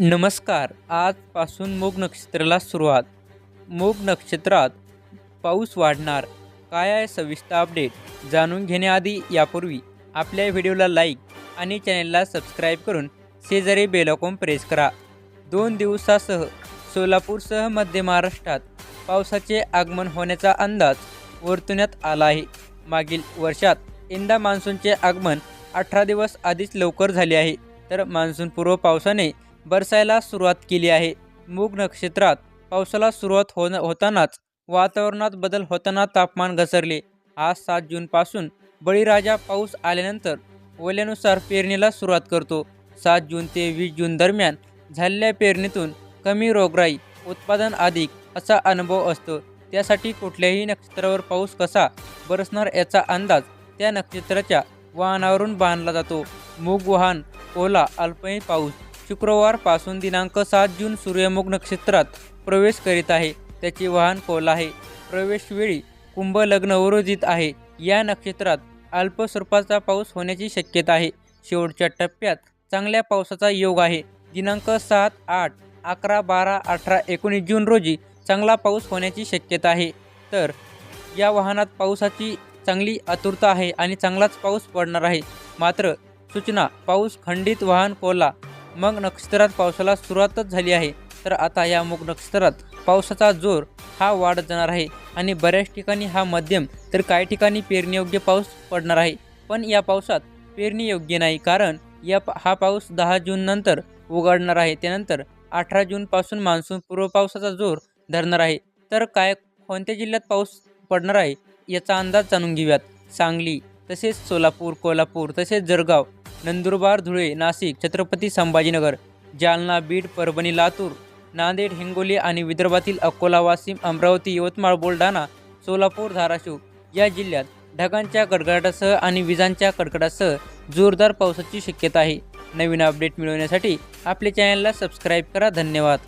नमस्कार आजपासून मूग नक्षत्राला सुरुवात. मूग नक्षत्रात पाऊस वाढणार. काय आहे सविस्तर अपडेट जाणून घेण्याआधी यापूर्वी आपल्या व्हिडिओला लाईक आणि चॅनेलला सबस्क्राईब करून शेजारी बेलॉकॉम प्रेस करा. दोन दिवसासह सोलापूरसह मध्य महाराष्ट्रात पावसाचे आगमन होण्याचा अंदाज वर्तवण्यात आला आहे. मागील वर्षात यंदा मान्सूनचे आगमन अठरा दिवस आधीच लवकर झाले आहे. तर मान्सूनपूर्व पावसाने बरसायला सुरुवात केली आहे. मूग नक्षत्रात पावसाला सुरुवात होन होतानाच वातावरणात बदल होताना तापमान घसरले. आज सात जूनपासून बळीराजा पाऊस आल्यानंतर ओल्यानुसार पेरणीला सुरुवात करतो. सात जून ते वीस जून दरम्यान झालेल्या पेरणीतून कमी रोगराई उत्पादन अधिक असा अनुभव असतो. त्यासाठी कुठल्याही नक्षत्रावर पाऊस कसा बरसणार याचा अंदाज त्या नक्षत्राच्या वाहनावरून बांधला जातो. मूग वाहन ओला अल्पही पाऊस शुक्रवारपासून दिनांक सात जून सूर्यमुख नक्षत्रात प्रवेश करीत आहे. त्याचे वाहन कोल आहे. प्रवेशवेळी कुंभ लग्न उरोजित आहे. या नक्षत्रात अल्प स्वरूपाचा पाऊस होण्याची शक्यता आहे. शेवटच्या टप्प्यात चांगल्या पावसाचा योग आहे. दिनांक सात आठ अकरा बारा अठरा एकोणीस जून रोजी चांगला पाऊस होण्याची शक्यता आहे. तर या वाहनात पावसाची चांगली आतुरता आहे आणि चांगलाच पाऊस पडणार आहे. मात्र सूचना पाऊस खंडित वाहन कोला मग नक्षत्रात पावसाला सुरुवातच झाली आहे. तर आता या मूग नक्षत्रात पावसाचा जोर हा वाढत जाणार आहे आणि बऱ्याच ठिकाणी हा मध्यम तर काही ठिकाणी पेरणीयोग्य पाऊस पडणार आहे. पण या पावसात पेरणी योग्य नाही कारण या हा पाऊस दहा जून नंतर उघडणार आहे. त्यानंतर अठरा जूनपासून मान्सून पूर्व पावसाचा जोर धरणार आहे. तर काय कोणत्या जिल्ह्यात पाऊस पडणार आहे याचा अंदाज जाणून घेऊयात. सांगली तसेच सोलापूर कोल्हापूर तसेच जळगाव नंदुरबार धुळे नाशिक छत्रपती संभाजीनगर जालना बीड परभणी लातूर नांदेड हिंगोली आणि विदर्भातील अकोला वाशिम अमरावती यवतमाळ बुलढाणा सोलापूर धाराशिव या जिल्ह्यात ढगांच्या कडकडाटासह आणि विजांच्या कडकडासह जोरदार पावसाची शक्यता आहे. नवीन अपडेट मिळवण्यासाठी आपल्या चॅनलला सबस्क्राईब करा. धन्यवाद.